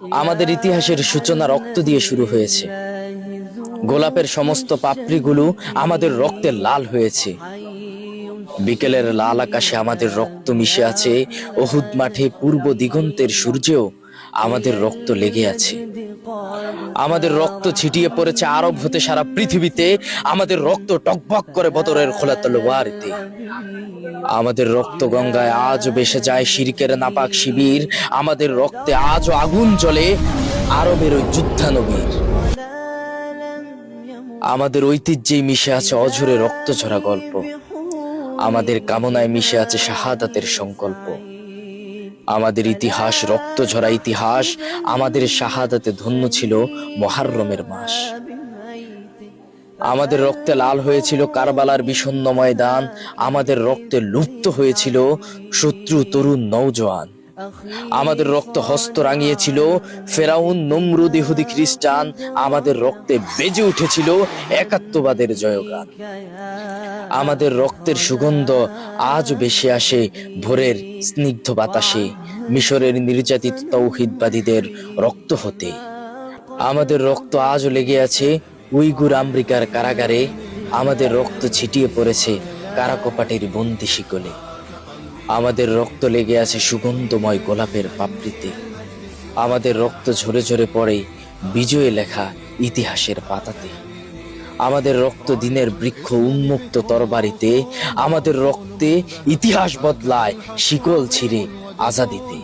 আমাদের ইতিহাসের সূচনা রক্ত দিয়ে শুরু হয়েছে। গোলাপের সমস্ত পাপড়িগুলো আমাদের রক্তে লাল হয়েছে। বিকেলের লাল আকাশে আমাদের রক্ত মিশে আছে। অহুদ মাঠে পূর্ব দিগন্তের সূর্যেও আমাদের রক্ত লেগে আছে। আমাদের রক্ত ছিটিয়ে পড়েছে, আরব হতে সারা পৃথিবীতে। আমাদের রক্ত টকবক করে বদরের খোলা তলোয়ারিতে। আমাদের রক্ত গঙ্গায় আজ বেসে যায় শিরকের নাপাক শিবির। আমাদের রক্তে আজও আগুন জ্বলে আরবের ওই যুদ্ধানবীর। আমাদের ঐতিহ্যেই মিশে আছে অঝরে রক্ত ঝরা গল্প। আমাদের কামনায় মিশে আছে শাহাদাতের সংকল্প। আমাদের ইতিহাস রক্ত ঝরা ইতিহাস, আমাদের শাহাদাতে ধন্য ছিল মহারমের মাস। আমাদের রক্তে লাল হয়েছিল কারবালার বিষণ্ণ ময়দান, আমাদের রক্তে লুপ্ত হয়েছিল শত্রু তরুণ নৌজওয়ান আমাদের রক্ত হস্ত রাঙিয়েছিল, ফেরাউন নমরুদ ইহুদি খ্রিস্টান আমাদের রক্তে বেজে উঠেছিল একাত্মবাদের জয়গান। আমাদের রক্তের সুগন্ধ আজ বেশি আসে ভোরের স্নিগ্ধ বাতাসে, মিশরের নির্যাতিত তৌহিদবাদীদের রক্ত হতে। আমাদের রক্ত আজও লেগে আছে উইগুর আমেরিকার কারাগারে, আমাদের রক্ত ছিটিয়ে পড়েছে কারাকোপাটির বন্দি শিকলে। আমাদের রক্ত লেগে আছে সুগন্ধময় গোলাপের পাপড়িতে। আমাদের রক্ত ঝরে ঝরে পড়ে বিজয়ে লেখা ইতিহাসের পাতাতে। আমাদের রক্ত দিনের বৃক্ষ উন্মুক্ত তরবারিতে, আমাদের রক্তে ইতিহাস বদলায় শিকল ছিঁড়ে আজাদিতে।